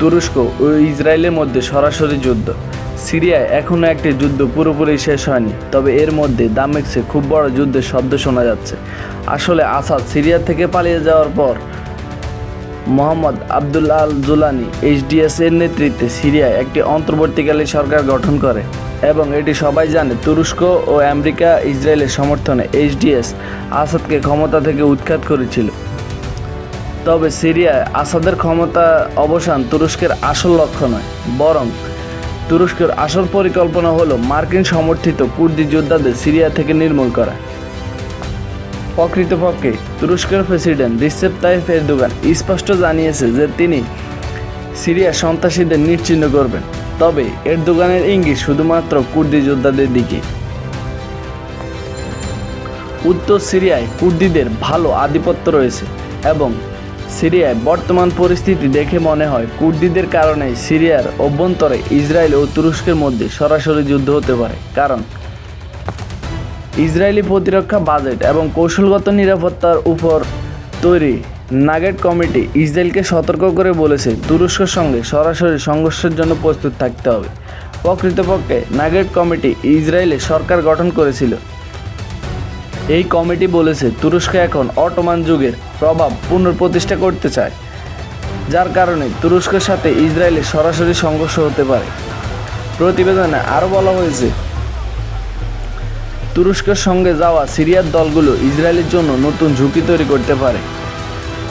তুরস্ক ও ইসরায়েলের মধ্যে সরাসরি যুদ্ধ। সিরিয়ায় এখনও একটি যুদ্ধ পুরোপুরি শেষ হয়নি, তবে এর মধ্যে দামেক্সে খুব বড় যুদ্ধের শব্দ শোনা যাচ্ছে। আসলে আসাদ সিরিয়া থেকে পালিয়ে যাওয়ার পর Mohammad Abdullah al Julani, H T S এর নেতৃত্বে সিরিয়ায় একটি অন্তর্বর্তীকালীন সরকার গঠন করে এবং এটি সবাই জানে তুরস্ক ও আমেরিকা ইসরায়েলের সমর্থনে এইচডিএস আসাদকে ক্ষমতা থেকে উৎখাত করেছিল। তবে সিরিয়ায় আসাদের ক্ষমতা অবসান তুরস্কের আসল লক্ষ্য নয়, বরং তুরস্কের আসল পরিকল্পনা হলো মার্কিন সমর্থিত কুর্দি যোদ্ধাদের সিরিয়া থেকে নির্মূল করা। প্রকৃতপক্ষে তুরস্কের প্রেসিডেন্ট রিসেপ তাইফ এরদোগান স্পষ্ট জানিয়েছে যে তিনি সিরিয়ার সন্ত্রাসীদের নিশ্চিহ্ন করবেন। তবে এরদোগানের ইঙ্গিত শুধুমাত্র কুর্দি যোদ্ধাদের দিকে উত্তর সিরিয়ায় কুর্দিদের ভালো আধিপত্য রয়েছে এবং সিরিয়ায় বর্তমান পরিস্থিতি দেখে মনে হয় কুর্দিদের কারণে সিরিয়ার অভ্যন্তরে ইসরায়েল ও তুরস্কের মধ্যে সরাসরি যুদ্ধ হতে পারে। কারণ, ইসরায়েলি প্রতিরক্ষা বাজেট এবং কৌশলগত নিরাপত্তার উপর তৈরি নাগেট কমিটি ইসরায়েলকে সতর্ক করে বলেছে, তুরস্কের সঙ্গে সরাসরি সংঘর্ষের জন্য প্রস্তুত থাকতে হবে। প্রকৃতপক্ষে, নাগেট কমিটি ইসরায়েলে সরকার গঠন করেছিল। এই কমিটি বলেছে, তুরস্ক এখন অটোমান যুগের প্রভাব পুনঃপ্রতিষ্ঠা করতে চায়, যার কারণে তুরস্কের সাথে ইসরায়েলের সরাসরি সংঘর্ষ হতে পারে। প্রতিবেদনে আরও বলা হয়েছে, তুরস্কের সঙ্গে যাওয়া সিরিয়ার দলগুলো ইসরায়েলের জন্য নতুন ঝুঁকি তৈরি করতে পারে।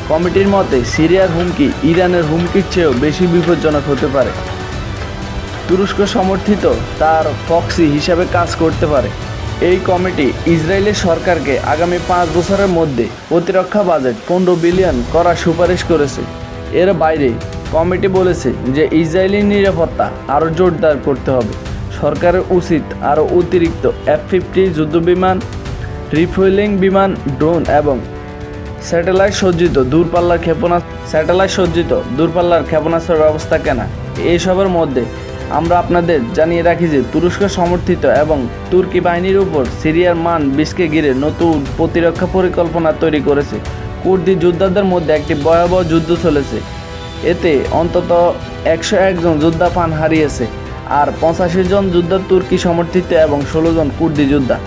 কমিটির মতে, সিরিয়ার হুমকি ইরানের হুমকির চেয়েও বেশি বিপজ্জনক হতে পারে। তুরস্ক সমর্থিত তার ফক্সি হিসাবে কাজ করতে পারে। এই কমিটি ইসরায়েলের সরকারকে আগামী পাঁচ বছরের মধ্যে প্রতিরক্ষা বাজেট পনেরো বিলিয়ন করার সুপারিশ করেছে। এর বাইরে কমিটি বলেছে যে ইসরায়েলি নিরাপত্তা আরও জোরদার করতে হবে। সরকারের উচিত আরও অতিরিক্ত এফ ফিফটি যুদ্ধবিমান, রিফুয়েলিং বিমান, ড্রোন এবং স্যাটেলাইট সজ্জিত দূরপাল্লার ক্ষেপণাস্ত্র স্যাটেলাইট সজ্জিত দূরপাল্লার ক্ষেপণাস্ত্র ব্যবস্থা কেনা। এইসবের মধ্যে আমরা আপনাদের জানিয়ে রাখি যে তুরস্ক সমর্থিত এবং তুর্কি বাহিনীর উপর সিরিয়ার মান বিশকে ঘিরে নতুন প্রতিরক্ষা পরিকল্পনা তৈরি করেছে। কুর্দি যোদ্ধাদের মধ্যে একটি ভয়াবহ যুদ্ধ চলেছে। এতে অন্তত একশো একজন যোদ্ধা প্রাণ হারিয়েছে আর পঁচাশি জন যোদ্ধা তুর্কি সমর্থিত এবং ষোলো জন কুর্দি যোদ্ধা।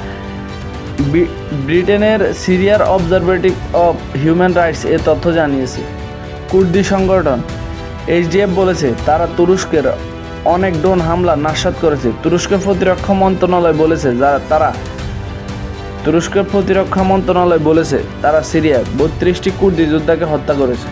ব্রিটেনের সিরিয়ার অবজারভেটিভ অফ হিউম্যান রাইটস এ তথ্য জানিয়েছে। কুর্দি সংগঠন এইচডিএফ বলেছে, তারা তুরস্কের অনেক ড্রোন হামলা, নাশাত করেছে। তুরস্কের প্রতিরক্ষা মন্ত্রণালয় বলেছে, যারা তারা তুরস্কের প্রতিরক্ষা মন্ত্রণালয় বলেছে, তারা সিরিয়ায় বত্রিশটি কুর্দি যোদ্ধাকে হত্যা করেছে।